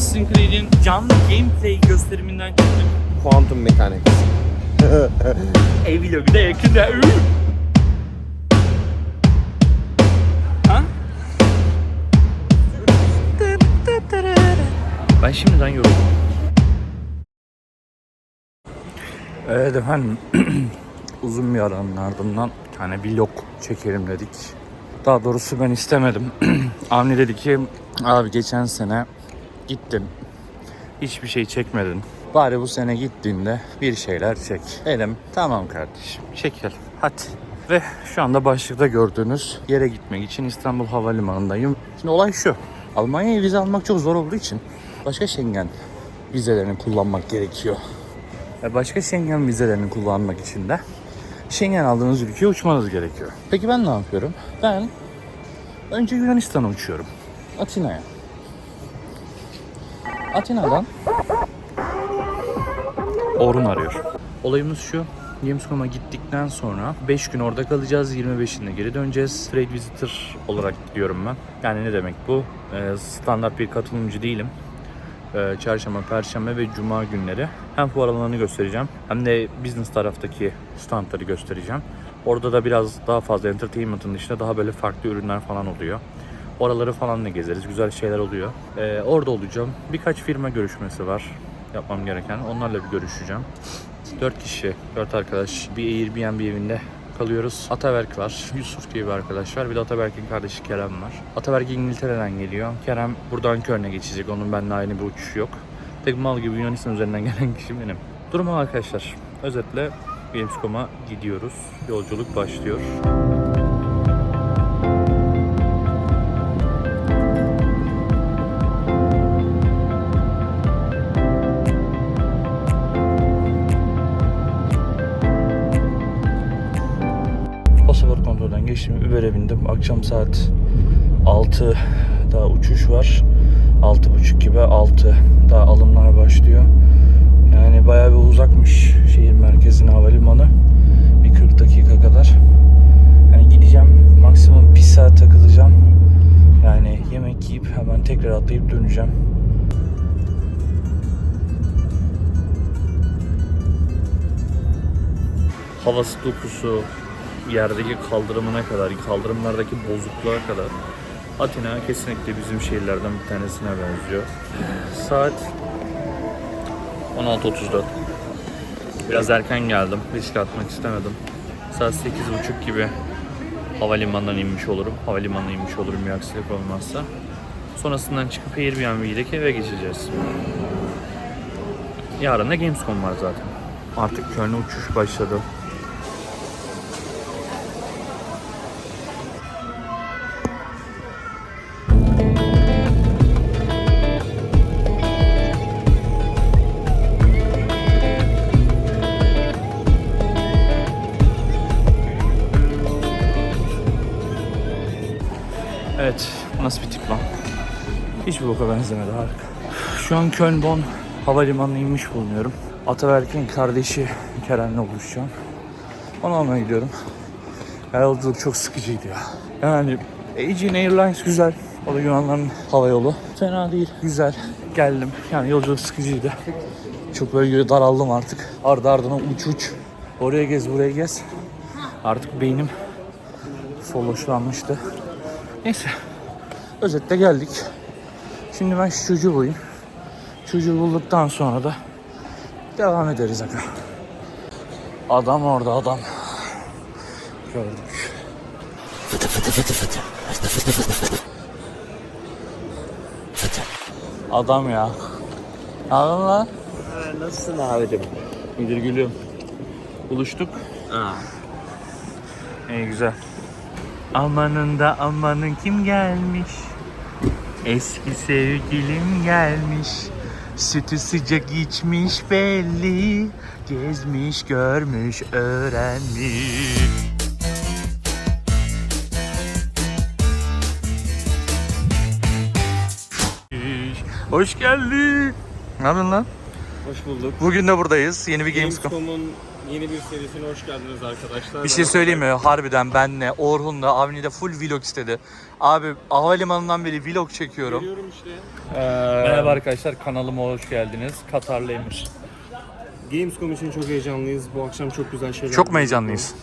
Assassin's Creed'in canlı gameplay gösteriminden çıktık. Quantum Mechanics. Ev vlogu da yakında. Ha? Ben şimdiden yoruldum. Evet efendim. Uzun bir aranın ardından bir tane vlog çekelim dedik. Daha doğrusu ben istemedim. Avni dedi ki abi geçen sene gittin. Hiçbir şey çekmedin. Bari bu sene gittiğinde bir şeyler çek. Dedim tamam kardeşim çekelim hadi. Ve şu anda başlıkta gördüğünüz yere gitmek için İstanbul Havalimanı'ndayım. Şimdi olay şu. Almanya'ya vize almak çok zor olduğu için başka Schengen vizelerini kullanmak gerekiyor. Ve başka Schengen vizelerini kullanmak için de Schengen aldığınız ülkeye uçmanız gerekiyor. Peki ben ne yapıyorum? Ben önce Yunanistan'a uçuyorum. Atina'ya. Atina'dan Orhun arıyor. Olayımız şu. Gamescom'a gittikten sonra 5 gün orada kalacağız. 25'inde geri döneceğiz. Trade Visitor olarak gidiyorum ben. Yani ne demek bu? Ee, standart bir katılımcı değilim. Ee, çarşamba, perşembe ve cuma günleri hem fuar alanlarını göstereceğim hem de business taraftaki standları göstereceğim. Orada da biraz daha fazla entertainment'ın dışında daha böyle farklı ürünler falan oluyor. Oraları falan da gezeriz. Güzel şeyler oluyor. Ee, orada olacağım. Birkaç firma görüşmesi var yapmam gereken. Onlarla bir görüşeceğim. 4 kişi, 4 arkadaş bir Airbnb evinde kalıyoruz. Ataberk var, Yusuf diye bir arkadaş var. Bir de Ataberk'in kardeşi Kerem var. Ataberk İngiltere'den geliyor. Kerem buradan Köln'e geçecek. Onun benimle aynı bir uçuş yok. Tek mal gibi Yunanistan üzerinden gelen kişi benim. Durum arkadaşlar. Özetle Gamescom'a gidiyoruz. Yolculuk başlıyor. Akşam saat 6'da uçuş var. 6.30 gibi 6'da alımlar başlıyor. Yani bayağı bir uzakmış şehir merkezine havalimanı. Bir 40 dakika kadar. Yani gideceğim. Maksimum bir saat takılacağım. Yani yemek yiyip hemen tekrar atlayıp döneceğim. havası dokusu, yerdeki kaldırımına kadar, kaldırımlardaki bozukluğa kadar Atina kesinlikle bizim şehirlerden bir tanesine benziyor. Saat 16.34. Biraz erken geldim. Risk atmak istemedim. Saat 8.30 gibi havalimanından inmiş olurum. Havalimanına inmiş olurum bir aksilik olmazsa. Sonrasından çıkıp Airbnb'deki eve geçeceğiz. Yarın da Gamescom var zaten. Artık Köln'e uçuş başladı. Boka benzemedi harika. Şu an Köln-Bonn havalimanına inmiş bulunuyorum. Ataberk'in kardeşi Kerem'le buluşacağım. Onu almaya gidiyorum. Yolculuk çok sıkıcıydı ya. Yani Aegean Airlines güzel. O da Yunanların hava yolu. Fena değil, güzel. Geldim. Yani yolculuk sıkıcıydı. Çok böyle daraldım artık. Ardı ardına uç uç. Oraya gez, buraya gez. Artık beynim folloşlanmıştı. Neyse. Özetle geldik. Şimdi ben şu çocuğu bulayım. Çocuğu bulduktan sonra da devam ederiz aga. Adam orada adam. Gördük. Fıtı fıtı fıtı fıtı. Fıtı fıtı fıtı fıtı. Fıtı. Adam ya. Yapıyorsun lan? Nasılsın abicim? İyidir gülüm. Buluştuk. İyi güzel. Amanın da amanın kim gelmiş? Eski sevgilim gelmiş. Sütü sıcak içmiş belli. Gezmiş, görmüş, öğrenmiş. Hoş geldin. Ne yapıyorsun lan? Hoş bulduk. Bugün de buradayız. Yeni bir Gamescom. Gamescom'un Yeni bir serisine hoş geldiniz arkadaşlar. Bir şey söyleyeyim mi? Harbiden benle, Orhun'la, Avni'de full vlog istedi. Abi havalimanından beri vlog çekiyorum. Geliyorum işte. Merhaba arkadaşlar kanalıma hoş geldiniz. Katarlı Emir. Gamescom için çok heyecanlıyız. Bu akşam çok güzel şeyler. Çok mu heyecanlıyız?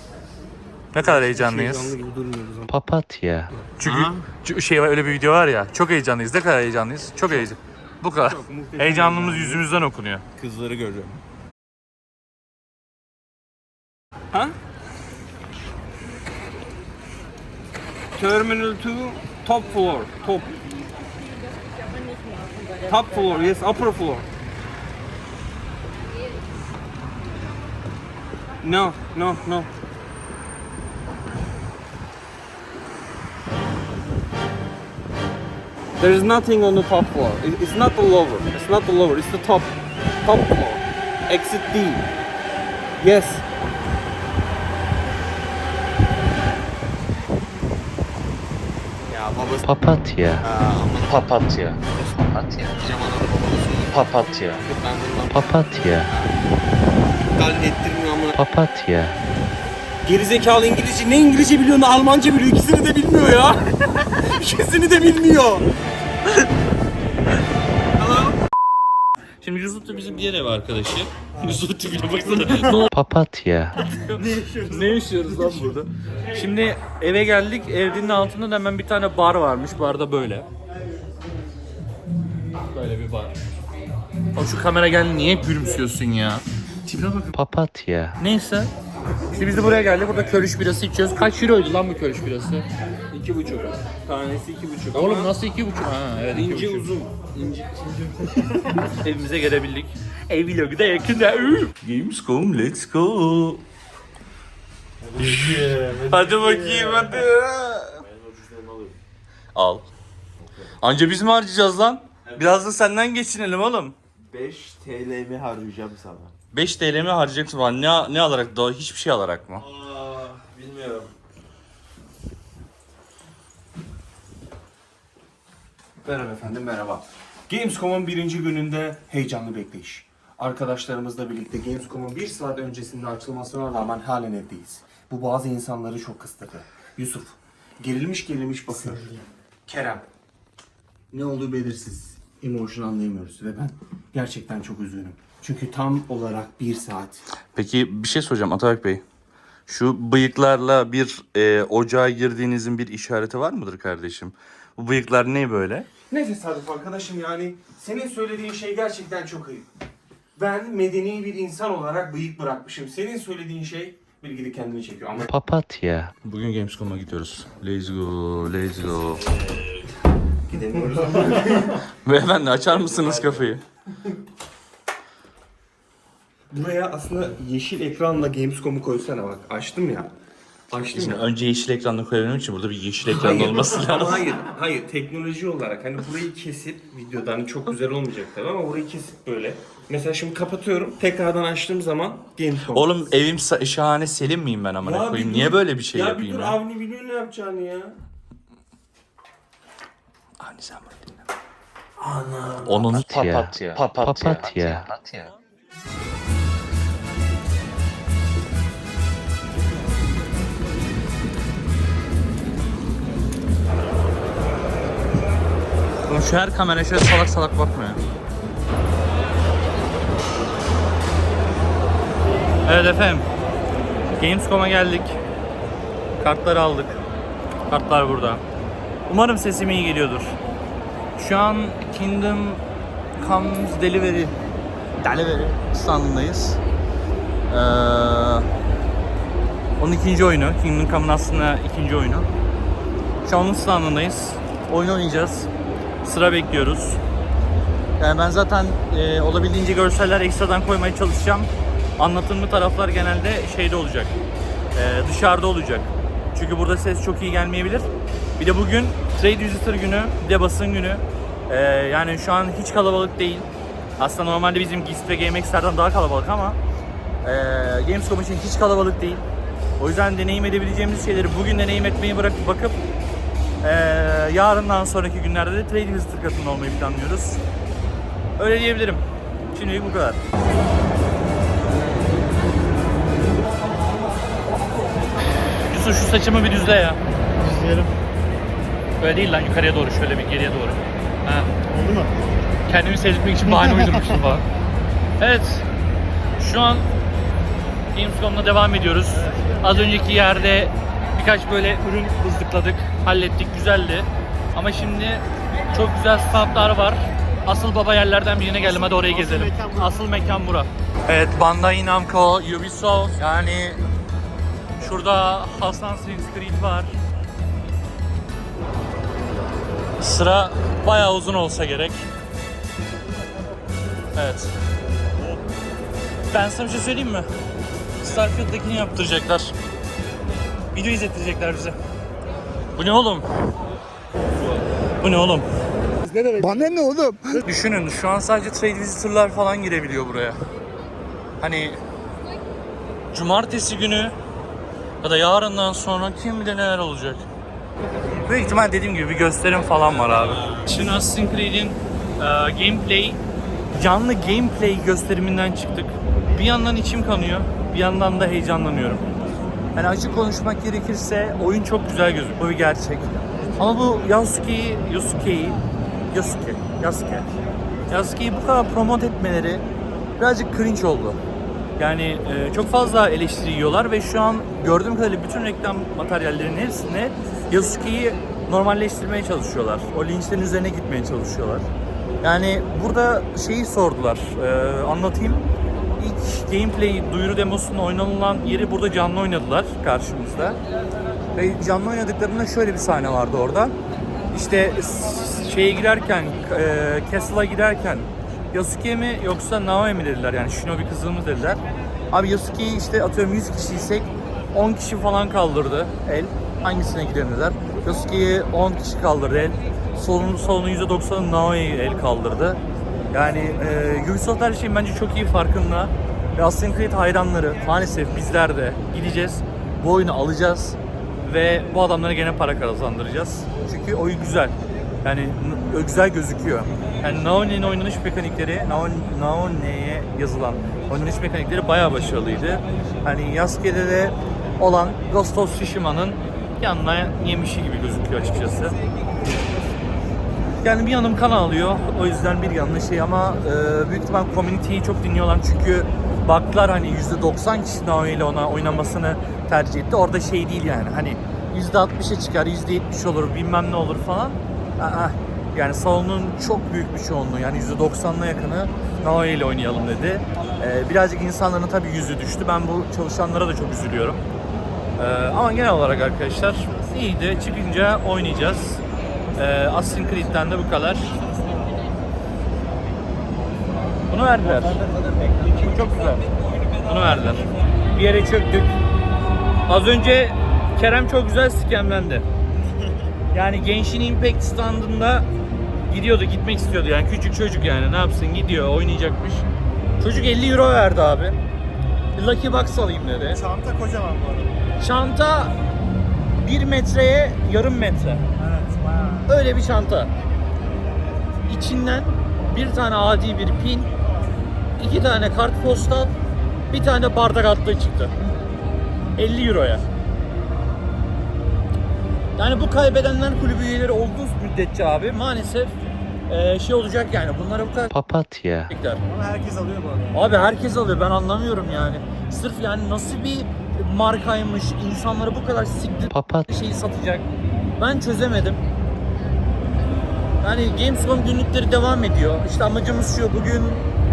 Ne kadar heyecanlıyız? Heyecanlı gibi durmuyoruz ama. Papatya. Çünkü çünkü şey var öyle bir video var ya. Çok heyecanlıyız. Ne kadar heyecanlıyız? Çok heyecan. Bu kadar. Çok muhteşem Heyecanlığımız heyecanlı. yüzümüzden okunuyor. Kızları görüyorum. Huh? Terminal 2, top floor, top. Top floor, yes, upper floor. No, no, no. There is nothing on the top floor. It's not the lower. It's not the lower. It's the top, top floor. Exit D. Yes. Babası Papatya. Papatya. Papatya. Papatya. Bundan Papatya. iptal ettirmiyor ama. Papatya. Gerizekalı İngilizce ne İngilizce biliyor ne Almanca biliyor ikisini de bilmiyor ya. İkisini de bilmiyor. Şimdi Yusuf da bizim diğer ev arkadaşı. Yusuf tipine baksana. ne Papatya. ne yaşıyoruz lan burada? Şimdi eve geldik. Evinin altında da hemen bir tane bar varmış. Barda böyle. Böyle bir bar. O şu kamera geldi niye gülümsüyorsun ya? Tipine bak. Papatya. Neyse. İşte biz de buraya geldik. Burada körüş birası içiyoruz. Kaç euroydu lan bu körüş birası? İki buçuk. Tanesi iki buçuk. Oğlum nasıl iki buçuk? Ha evet iki İnce buçuk. uzun. İnce. Evimize gelebildik. Ev vlogu da yakında. Gamescom let's go. hadi bakayım hadi. Al. Anca biz mi harcayacağız lan? Biraz da senden geçinelim oğlum. 5 TL mi harcayacağım sana? 5 TL mi harcayacaksın falan? Ne, ne alarak? Daha hiçbir şey alarak mı? Aa, bilmiyorum. Merhaba efendim merhaba. Gamescom'un birinci gününde heyecanlı bekleyiş. Arkadaşlarımızla birlikte Gamescom'un bir saat öncesinde açılmasına rağmen halen evdeyiz. Bu bazı insanları çok kıstırdı. Yusuf, gerilmiş gerilmiş bakıyor. Kerem, ne olduğu belirsiz. Emotion anlayamıyoruz ve ben gerçekten çok üzgünüm. Çünkü tam olarak bir saat Peki bir şey soracağım Atabek Bey. Şu bıyıklarla bir e, ocağa girdiğinizin bir işareti var mıdır kardeşim? Bu bıyıklar ne böyle? Ne tesadüf arkadaşım yani senin söylediğin şey gerçekten çok ayıp. Ben medeni bir insan olarak bıyık bırakmışım. Senin söylediğin şey bilgili kendini çekiyor ama Papatya. Bugün Gamescom'a gidiyoruz. Let's go, let's go. Gidemiyoruz. Beyefendi açar mısınız kafayı? buraya aslında yeşil ekranla Gamescom'u koysana bak. Açtım ya. Açtım Şimdi ya. önce yeşil ekranla koyabilmem için burada bir yeşil ekran olması Ama lazım. hayır, hayır. Teknoloji olarak hani burayı kesip videoda hani çok güzel olmayacak tabii ama burayı kesip böyle. Mesela şimdi kapatıyorum. Tekrardan açtığım zaman Gamescom. Oğlum evim sa- şahane Selim miyim ben amına Ya koyayım? Niye böyle bir şey ya yapayım bir dur ya? Avni biliyor ne yapacağını ya. Avni sen bunu dinle. Ana. Onun Papatya. Papatya. Oğlum şu her kamera şöyle salak salak bakma ya. Evet efendim. Gamescom'a geldik. Kartları aldık. Kartlar burada. Umarım sesim iyi geliyordur. Şu an Kingdom Comes Delivery Delivery standındayız. Ee, onun ikinci oyunu. Kingdom Come'ın aslında ikinci oyunu. Şu an standındayız. Oyun oynayacağız. Sıra bekliyoruz. Yani ben zaten e, olabildiğince görseller ekstradan koymaya çalışacağım. Anlatımlı taraflar genelde şeyde olacak. e, dışarıda olacak. Çünkü burada ses çok iyi gelmeyebilir. Bir de bugün Trade Visitor günü, bir de basın günü. E, yani şu an hiç kalabalık değil. Aslında normalde bizim GIST ve GameX'lerden daha kalabalık ama e, Gamescom için hiç kalabalık değil. O yüzden deneyim edebileceğimiz şeyleri bugün deneyim etmeyi bırakıp bakıp ee, yarından sonraki günlerde de Trade Visitor katılımında olmayı planlıyoruz. Öyle diyebilirim. Şimdilik bu kadar. Mesut şu saçımı bir düzle ya. İzleyelim. Böyle değil lan yukarıya doğru şöyle bir geriye doğru. Ha. Oldu mu? Kendimi seyretmek için bahane uydurmuştum falan. Evet. Şu an Gamescom'la devam ediyoruz. Az önceki yerde birkaç böyle ürün hızlıkladık, hallettik, güzeldi. Ama şimdi çok güzel standlar var. Asıl baba yerlerden birine geldim. Hadi orayı gezelim. mekan. Asıl mekan bura. Evet, Bandai Namco, Ubisoft. Yani şurada Assassin's Creed var. Sıra bayağı uzun olsa gerek. Evet. Ben sana bir şey söyleyeyim mi? Starfield'dakini yaptıracaklar. Video izlettirecekler bize. Bu ne oğlum? Bu ne oğlum? Bana ne oğlum? Düşünün şu an sadece trade visitor'lar falan girebiliyor buraya. Hani cumartesi günü ya da yarından sonra kim bilir neler olacak. Büyük ihtimal dediğim gibi bir gösterim falan var abi. Şimdi Assassin's Creed'in e, gameplay, canlı gameplay gösteriminden çıktık. Bir yandan içim kanıyor, bir yandan da heyecanlanıyorum. Yani açık konuşmak gerekirse oyun çok güzel gözüküyor. Bu bir gerçek. Ama bu Yasuke'yi, Yasuke'yi, Yasuke, Yasuke. Yasuke'yi bu kadar promote etmeleri birazcık cringe oldu. Yani e, çok fazla eleştiri yiyorlar ve şu an gördüğüm kadarıyla bütün reklam materyallerinin hepsinde Yasuke'yi normalleştirmeye çalışıyorlar. O linçlerin üzerine gitmeye çalışıyorlar. Yani burada şeyi sordular, e, anlatayım. İlk gameplay duyuru demosunda oynanılan yeri burada canlı oynadılar karşımızda. Ve canlı oynadıklarında şöyle bir sahne vardı orada. İşte şeye girerken, e, Castle'a girerken Yasuke mi yoksa Naomi mi dediler yani Shinobi kızımız dediler. Abi Yasuke'yi işte atıyorum 100 kişiysek 10 kişi falan kaldırdı el. Hangisine gidelim dediler. Yasuke'yi 10 kişi kaldırdı el. Solun, solunun %90'ı Naomi'yi el kaldırdı. Yani e, Ubisoft her şeyin bence çok iyi farkında. Ve Assassin's Creed hayranları maalesef bizler de gideceğiz. Bu oyunu alacağız. Ve bu adamlara gene para kazandıracağız. Çünkü oyun güzel. Yani güzel gözüküyor. Yani Naoni'nin oynanış mekanikleri, Naon- Naoni'ye yazılan oynanış mekanikleri bayağı başarılıydı. Hani Yasuke'de de olan Ghost of Tsushima'nın yanına yemişi gibi gözüküyor açıkçası. Yani bir yanım kan ağlıyor. O yüzden bir yanlı şey ama e, büyük ihtimal community'yi çok dinliyorlar çünkü baktılar hani %90 kişi Naomi ile ona oynamasını tercih etti. Orada şey değil yani hani %60'a çıkar, %70 olur bilmem ne olur falan. Aa, yani salonun çok büyük bir çoğunluğu yani %90'la yakını Naomi ile oynayalım dedi. E, birazcık insanların tabii yüzü düştü. Ben bu çalışanlara da çok üzülüyorum. E, ama genel olarak arkadaşlar iyiydi. Çıkınca oynayacağız. Ee, Assassin's Creed'den de bu kadar. Bunu verdiler. Bu çok güzel. Bunu verdiler. Bir yere çöktük. Az önce Kerem çok güzel skemlendi. Yani Genshin Impact standında gidiyordu, gitmek istiyordu yani küçük çocuk yani ne yapsın gidiyor oynayacakmış. Çocuk 50 euro verdi abi. Lucky Box alayım dedi. Çanta kocaman bu arada. Çanta 1 metreye yarım metre. Evet bayağı. Öyle bir çanta. İçinden bir tane adi bir pin, iki tane kartpostal, bir tane bardak attığı çıktı. 50 euroya. Yani bu kaybedenler kulübü üyeleri olduğu müddetçe abi maalesef eee, şey olacak yani bunlara bu kadar Papatya. Ama herkes alıyor bu arada. Abi herkes alıyor ben anlamıyorum yani. Sırf yani nasıl bir markaymış insanlara bu kadar siktir Papatya. şeyi satacak. Ben çözemedim. Yani Gamescom günlükleri devam ediyor. İşte amacımız şu bugün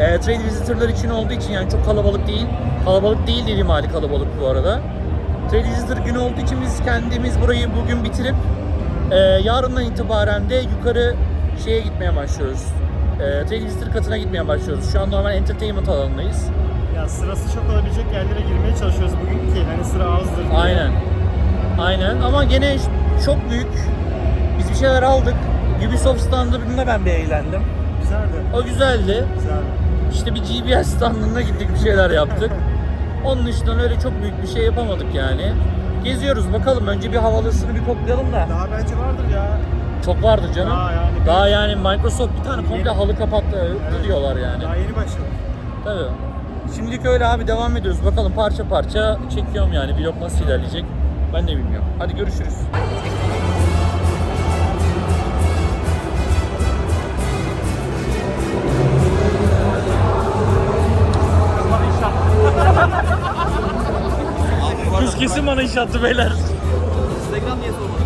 e, trade visitor'lar için olduğu için yani çok kalabalık değil. Kalabalık değil dediğim hali kalabalık bu arada. Trade visitor günü olduğu için biz kendimiz burayı bugün bitirip e, yarından itibaren de yukarı şeye gitmeye başlıyoruz. E, trade visitor katına gitmeye başlıyoruz. Şu an normal entertainment alanındayız. Ya sırası çok olabilecek yerlere girmeye çalışıyoruz bugün ki hani sıra azdır diye. Aynen. Aynen ama gene çok büyük. Biz bir şeyler aldık. Ubisoft standında ben bir eğlendim. Güzeldi. O güzeldi. Güzeldi. İşte bir GBS standına gittik bir şeyler yaptık. Onun dışında öyle çok büyük bir şey yapamadık yani. Geziyoruz bakalım önce bir havalısını bir koklayalım da. Daha bence vardır ya. Çok vardı canım. Daha yani. Daha yani Microsoft bir tane komple halı kapattı Evet. diyorlar yani. Daha yeni başladı. Tabii. Şimdilik öyle abi devam ediyoruz. Bakalım parça parça çekiyorum yani. Vlog nasıl ilerleyecek Ben de bilmiyorum. Hadi görüşürüz. Kız kesin bana iş attı beyler. Instagram niye sormadın?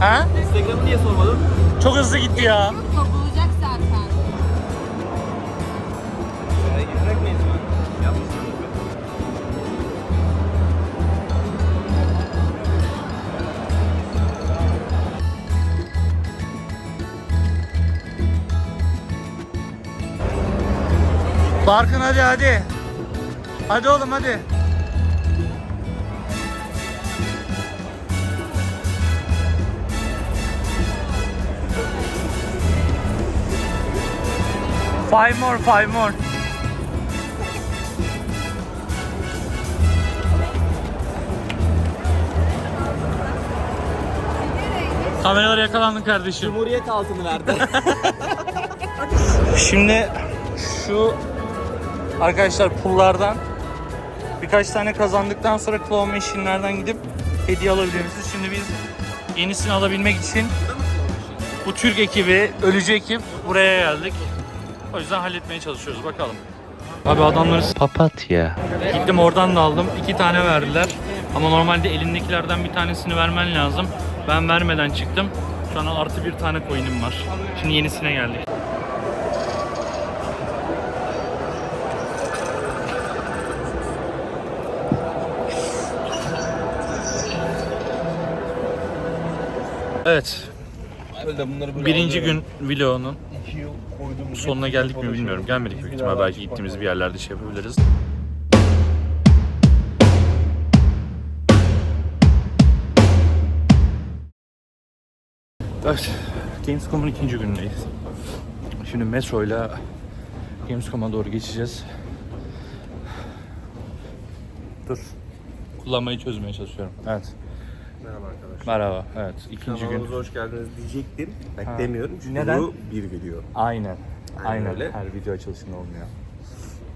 Ha? Instagram'ı niye sormadın? Çok hızlı gitti ya. Barkın hadi hadi. Hadi oğlum hadi. Five more, five more. Kameralara yakalandın kardeşim. Cumhuriyet altını verdi. Şimdi şu arkadaşlar pullardan birkaç tane kazandıktan sonra claw machine'lerden gidip hediye alabiliyorsunuz. Şimdi biz yenisini alabilmek için bu Türk ekibi, ölücü ekip buraya geldik. O yüzden halletmeye çalışıyoruz bakalım. Abi adamları Papatya. Gittim oradan da aldım. İki tane verdiler. Ama normalde elindekilerden bir tanesini vermen lazım. Ben vermeden çıktım. Şu an artı bir tane coin'im var. Şimdi yenisine geldik. Evet. Birinci gün vlogunun sonuna geldik mi bilmiyorum. Gelmedik büyük ihtimal. Belki gittiğimiz bir yerlerde şey yapabiliriz. Evet, Gamescom'un ikinci günündeyiz. Şimdi metroyla Gamescom'a doğru geçeceğiz. Dur. Kullanmayı çözmeye çalışıyorum. Evet. Merhaba arkadaşlar. Merhaba. Evet, ikinci gün. Kanalımıza hoş geldiniz diyecektim. Bak Ha. demiyorum çünkü Neden? bu bir video. Aynen. Aynen. öyle. Her video açılışında olmuyor.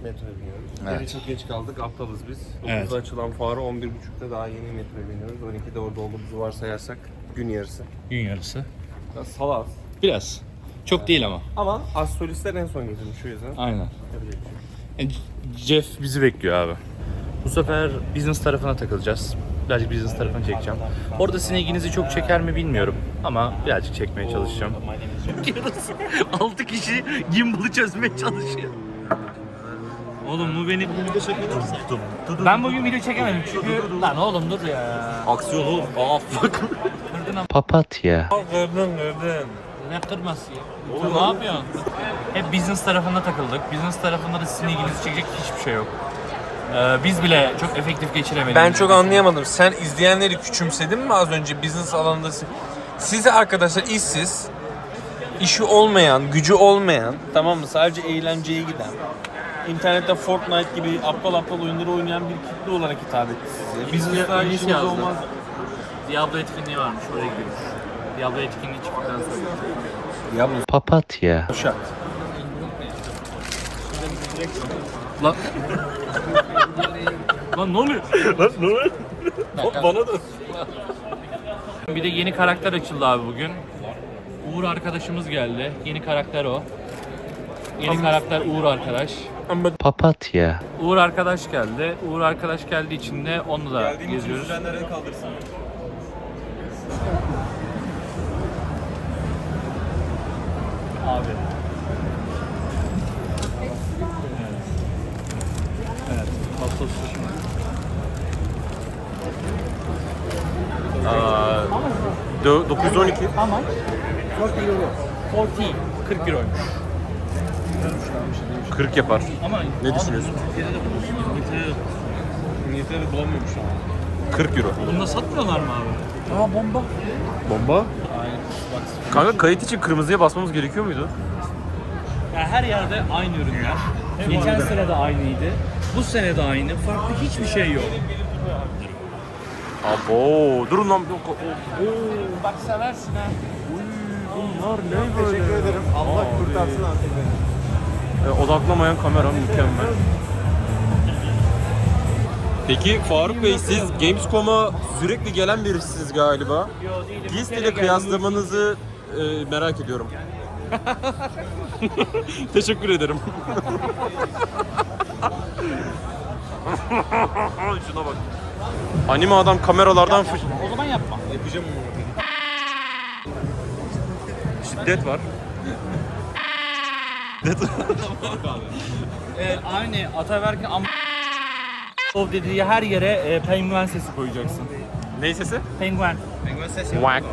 Metroya biniyoruz. Evet. Yine çok geç kaldık. Aptalız biz. 9'da Evet. açılan fuara 11.30'da daha yeni metroya biniyoruz. 12'de orada olduğumuzu varsayarsak gün yarısı. Gün yarısı. Biraz salaz. Biraz. Çok değil ama. Ama astrolistler en son getirmiş şu yüzden. Aynen. Yapacak bir şey. yok. Yani Jeff bizi bekliyor abi. Bu sefer business tarafına takılacağız. Birazcık business tarafını çekeceğim. Orada sizin ilginizi çok çeker mi bilmiyorum. Ama birazcık çekmeye çalışacağım. 6 kişi gimbal'ı çözmeye çalışıyor. Oğlum bu beni... Ben bugün video çekemedim çünkü... Lan oğlum dur ya. Aksiyon oğlum. Aa fuck. Kırdın ama. Papatya. Ne kırması ya? Oğlum ne yapıyorsun? Hep business tarafında takıldık. Business tarafında da sizin ilginizi çekecek hiçbir şey yok. Ee, biz bile çok efektif geçiremedik. Ben çok anlayamadım. Sen izleyenleri küçümsedin mi az önce business alanında? Size arkadaşlar işsiz, işi olmayan, gücü olmayan, tamam mı? Sadece eğlenceye giden, internette Fortnite gibi aptal aptal oyunları oynayan bir kitle olarak hitap etti size. İngilizce işimiz yazdı. olmaz. Diablo etkinliği varmış oraya gidiyormuş. Diablo etkinliği çıktıktan sonra. Papatya. Lan. Lan ne oluyor? Lan ne oluyor? Bana da. Bir de yeni karakter açıldı abi bugün. Uğur arkadaşımız geldi. Yeni karakter o. Yeni karakter Uğur arkadaş. Papatya. Uğur arkadaş geldi. Uğur arkadaş geldiği için de onu da geziyoruz. Abi. 112. Ama 40 euro. 40. 40 euroymuş. 40 yapar. Ama Ne düşünüyorsun? İngiltere'de bulmuş. İngiltere'de, İngiltere'de ama. 40 euro. Bunu da satmıyorlar mı abi? Aa bomba. Bomba. Aynen. Kanka kayıt için kırmızıya basmamız gerekiyor muydu? Ya her yerde aynı ürünler. Geçen sene de aynıydı. Bu sene de aynı. Farklı hiçbir şey yok. Abo, durun lan. Bak seversin ha. Bunlar ne böyle? Teşekkür ederim. Allah kurtarsın artık beni. E, odaklamayan kamera mükemmel. Peki Faruk Bey siz Gamescom'a sürekli gelen birisiniz galiba. Beast ile kıyaslamanızı e, merak ediyorum. Teşekkür ederim. Şuna bak. Anime adam kameralardan fış... O zaman yapma. Yapacağım onu. Şiddet var. Ee, aynı Ataberk'in am o dediği her yere e, penguen sesi koyacaksın. Ne sesi? Penguen. Whack.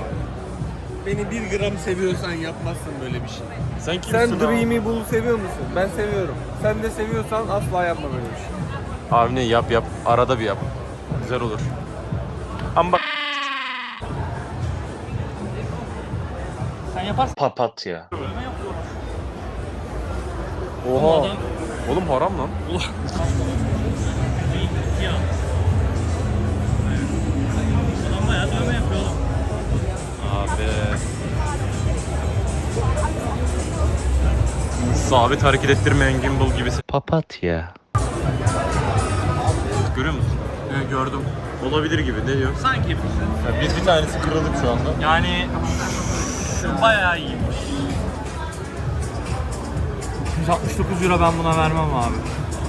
Beni bir gram seviyorsan yapmazsın böyle bir şey. Sen kimsin Sen? Dreamy Bull'u seviyor musun? Ben seviyorum. Sen de seviyorsan asla yapma böyle bir şey. Abi ne yap yap. Arada bir yap. Güzel olur. Ama bak. Sen yaparsın. Papatya. Oha. Oğlum haram lan. Adam bayağı dövme yapıyor oğlum. Abi. Sabit hareket ettirmeyen gimbal gibisi. Papatya. Görüyor musun? Evet, gördüm. Olabilir gibi. Ne diyor? Sanki biz bir tanesi kırıldık şu anda. yani şu bayağı iyiymiş. 169 euro ben buna vermem abi.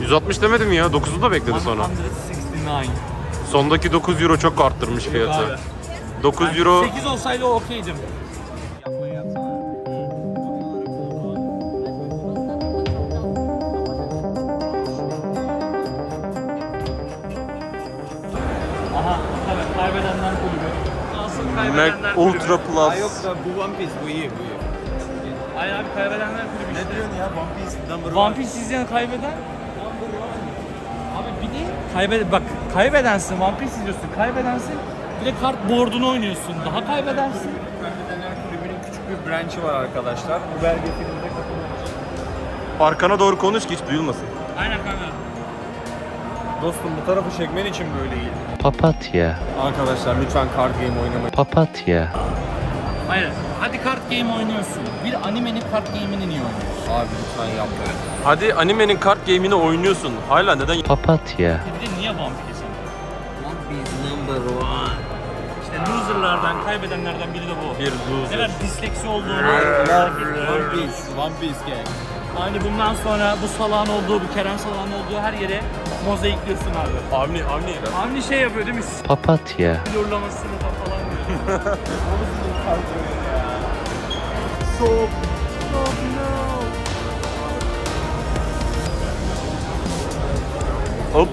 160 demedim ya. 9'u da bekledi sonra. 169. Sondaki 9 euro çok arttırmış fiyatı. 9 euro 8 olsaydı okeydim. Kaybedenler Mac kulübü. Ultra Plus. da bu One Piece bu iyi bu iyi. Hayır abi kaybedenler kulübü işte. Ne diyorsun ya One Piece number One Piece izleyen kaybeden Abi bir de kaybed bak kaybedensin One Piece izliyorsun kaybedensin bir de kart board'unu oynuyorsun daha kaybedensin. Kaybedenler Kulübü'nün küçük bir branch'i var arkadaşlar. Bu belgeselinde Arkana doğru konuş ki hiç duyulmasın. Dostum bu tarafı çekmen için böyle iyi. Papatya. Arkadaşlar lütfen card game oynamayın. Papatya. Hayır hadi kart game oynuyorsun. Bir animenin kart game'ini niye oynuyorsun? Abi lütfen yapma. Hadi animenin kart game'ini oynuyorsun. Hala neden Papatya. Bir de niye? One Piece number one. İşte loserlardan kaybedenlerden biri de bu. bir Ne loser? kadar disleksi olduğunu. One Piece, One Piece gang. Hani bundan sonra bu salağın olduğu, bu Kerem salağın olduğu her yere mozaikliyorsun abi. Avni, Avni. Avni şey yapıyor değil mi? Papatya. Lurlamasını da falan diyor. Hop.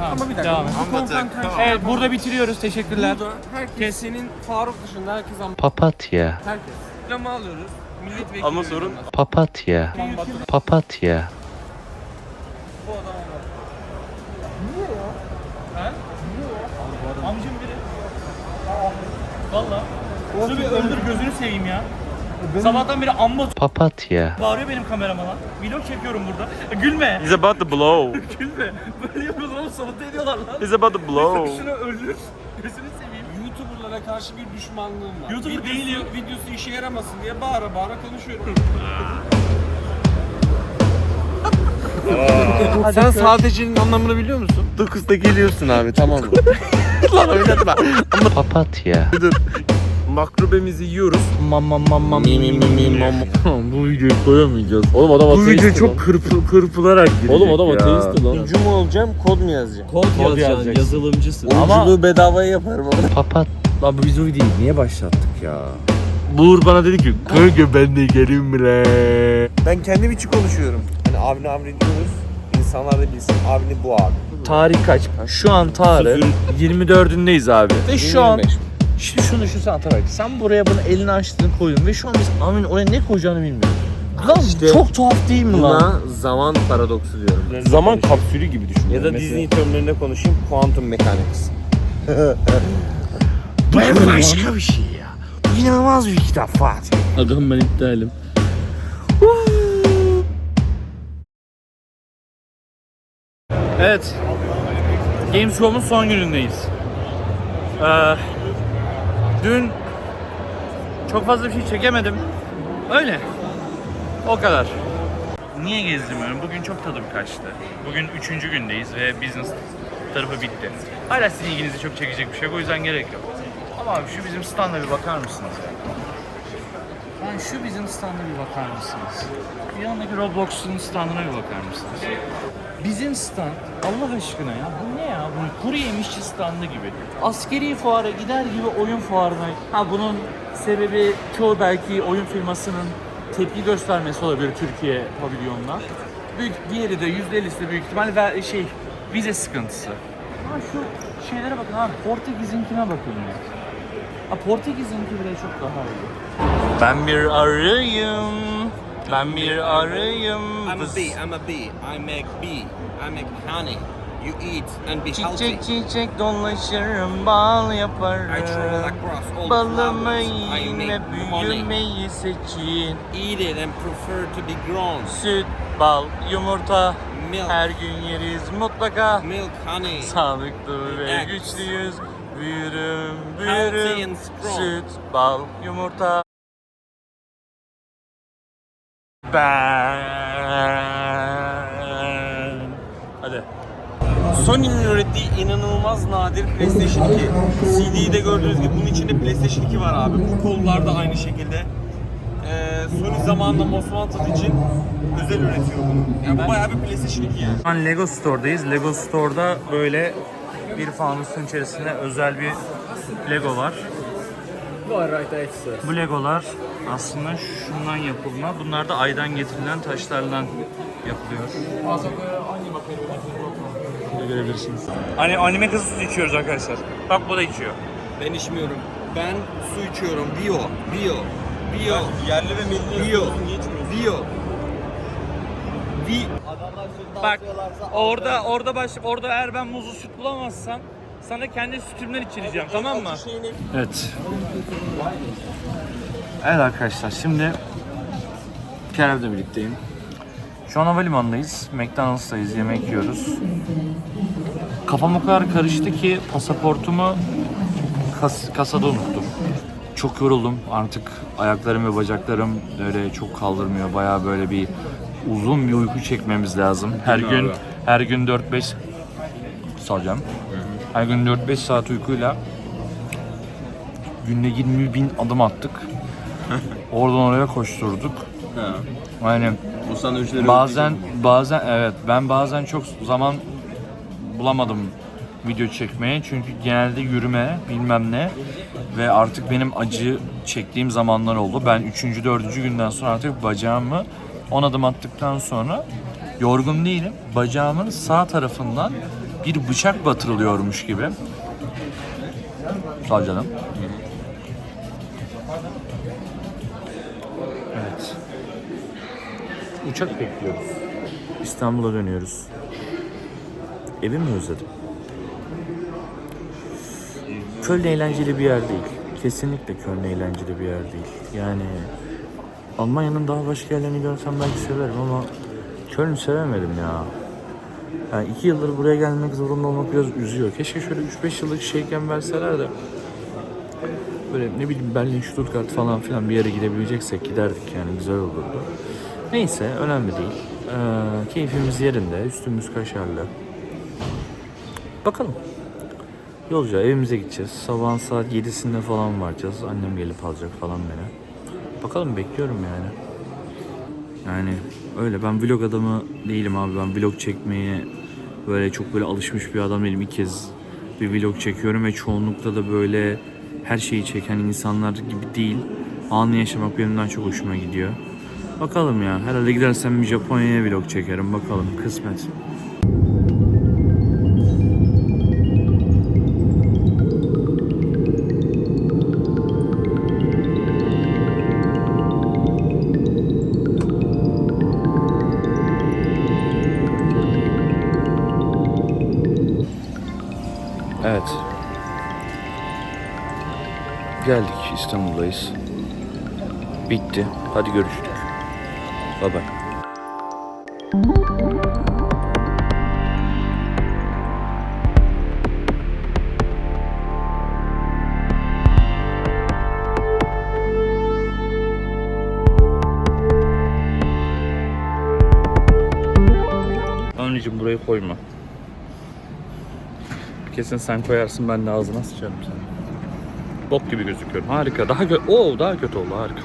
Ama bir dakika. Devam et. Evet burada bitiriyoruz. Teşekkürler. Burada herkes Kes. senin Faruk dışında herkes ama Papatya. herkes. Diploma alıyoruz. Milletvekili. Ama sorun Papatya. Papatya. Amcım biri. Valla. Şunu bir öldür gözünü seveyim ya. Sabahtan beri amma Papatya. bağırıyor benim kameramana. Vlog çekiyorum burada. Gülme. He's about to blow. Gülme. Böyle yapıyorlar oğlum sabote ediyorlar lan. He's about to blow. Şunu öldür. YouTuber'lara karşı bir düşmanlığım var. YouTuber Videosu- değilim. Videosu işe yaramasın diye bağıra bağıra konuşuyorum. Sen sadece'nin anlamını biliyor musun? 9'da geliyorsun abi tamam mı? Lan oynatma. Papatya. Makrobemizi yiyoruz. Mam mam mam mam. Mi mi mi mi mam. Bu videoyu koyamayacağız. Oğlum adam Bu video çok kırpı, kırpılarak girecek Oğlum adam ya. ateist lan. Oyuncu mu olacağım, kod mu yazacağım? Kod, yazacaksın. Yazılımcısın. Oyunculuğu bedavaya yaparım. Papat. Lan bu biz o videoyu niye başlattık ya? Buğur bana dedi ki kanka ben de geleyim bre. Ben kendim için konuşuyorum. Hani abini abini diyoruz. İnsanlar da bilsin. Abini bu abi. Tarih kaç? Şu an tarih 24'ündeyiz abi. Ve şu an 25. Şimdi şunu düşünsene Atabek. Sen buraya bunu elini açtın koydun ve şu an biz amin oraya ne koyacağını bilmiyoruz. Lan İşte çok tuhaf değil mi lan? Buna zaman paradoksu diyorum. Zaman kapsülü gibi düşün. Ya da Disney terimlerinde konuşayım. Quantum mechanics. Bu başka bir şey ya. Bu inanılmaz bir kitap Fatih. Agam ben iptalim. Evet. Gamescom'un son günündeyiz. Ee, dün çok fazla bir şey çekemedim. Öyle. O kadar. Niye gezdirmiyorum? Bugün çok tadım kaçtı. Bugün üçüncü gündeyiz ve business tarafı bitti. Hala sizin ilginizi çok çekecek bir şey yok. O yüzden gerek yok. Abi şu bizim standa bir bakar mısınız ya? Yani şu bizim standa bir bakar mısınız? Bir yanındaki Roblox'un standına bir bakar mısınız? Bizim stand Allah aşkına ya bu ne ya? Bu kuru yemişçi standı gibi. Askeri fuara gider gibi oyun fuarına. Ha bunun sebebi çoğu belki oyun firmasının tepki göstermesi olabilir Türkiye pavilyonuna. Büyük diğeri de %50'si de büyük ihtimal ve şey vize sıkıntısı. Ha şu şeylere bakın abi Portekiz'inkine bakın ya. Ha Portekiz'inki bile çok daha iyi. Ben bir arıyım. Ben bir arıyım. I'm a bee. I'm a bee. I make bee. I make honey. You eat and be healthy. Çiçek çiçek dolaşırım, bal I yaparım. travel across all the Balımı. I yine büyümeyi seçin. Eat it and prefer to be grown. Süt, bal, yumurta Milk. her gün yeriz mutlaka. Milk, honey. Sağlıklı ve Eggs. güçlüyüz. And strong. Süt, bal, yumurta. Ben. Hadi. Sony'nin ürettiği inanılmaz nadir PlayStation 2. CD'yi de gördüğünüz gibi bunun içinde PlayStation 2 var abi. Bu kollar da aynı şekilde. Ee, Sony zamanında Most Wanted için özel üretiyor bunu. Yani bu bayağı bir PlayStation 2 yani. Şu an Lego Store'dayız. Lego Store'da böyle bir fanusun içerisinde özel bir Lego var. Bu Legolar aslında şundan yapılma. Bunlar da aydan getirilen taşlardan yapılıyor. Burada görebilirsiniz. Hani anime kızı su içiyoruz arkadaşlar. Bak bu da içiyor. Ben içmiyorum. Ben su içiyorum. Bio. Bio. Bio. Yerli ve milli Bio. niye Vi. Bak orada orada baş orada eğer ben muzlu süt bulamazsam sana kendi sütümden içireceğim tamam mı? Evet. Evet arkadaşlar şimdi Kerem'le birlikteyim. Şu an havalimanındayız. McDonald's'tayız. Yemek yiyoruz. Kafam o kadar karıştı ki pasaportumu kas- kasada unuttum. Çok yoruldum. Artık ayaklarım ve bacaklarım öyle çok kaldırmıyor. Bayağı böyle bir uzun bir uyku çekmemiz lazım. Her gün her gün 4-5 salacağım. Her gün 4-5 saat uykuyla günde 20 bin adım attık. Oradan oraya koşturduk. Aynen. Bu sandviçleri Bazen bazen evet ben bazen çok zaman bulamadım video çekmeye çünkü genelde yürüme bilmem ne ve artık benim acı çektiğim zamanlar oldu. Ben 3. 4. günden sonra artık bacağımı 10 adım attıktan sonra yorgun değilim. Bacağımın sağ tarafından bir bıçak batırılıyormuş gibi. Sağ canım. Evet. Uçak bekliyoruz. İstanbul'a dönüyoruz. Evimi özledim. Köln eğlenceli bir yer değil. Kesinlikle Köln eğlenceli bir yer değil. Yani Almanya'nın daha başka yerlerini görsem belki severim ama Köln sevemedim ya. Yani iki yıldır buraya gelmek zorunda olmak biraz üzüyor. Keşke şöyle 3-5 yıllık şeyken verseler de böyle ne bileyim Berlin, Stuttgart falan filan bir yere gidebileceksek giderdik yani güzel olurdu. Neyse önemli değil. Ee, keyfimiz yerinde, üstümüz kaşarlı. Bakalım. Yolca evimize gideceğiz. Sabahın saat 7'sinde falan varacağız. Annem gelip alacak falan beni. Bakalım bekliyorum yani. Yani öyle ben vlog adamı değilim abi. Ben vlog çekmeye böyle çok böyle alışmış bir adam değilim. İlk kez bir vlog çekiyorum ve çoğunlukla da böyle her şeyi çeken insanlar gibi değil. Anı yaşamak benimden çok hoşuma gidiyor. Bakalım ya. Herhalde gidersem bir Japonya'ya vlog çekerim. Bakalım kısmet. İstanbul'dayız. Bitti. Hadi görüşürüz. Bye bye. Anneciğim burayı koyma. Kesin sen koyarsın ben de ağzına sıçarım seni. Bok gibi gözüküyorum. Harika. Daha gö Oo, daha kötü oldu. Harika.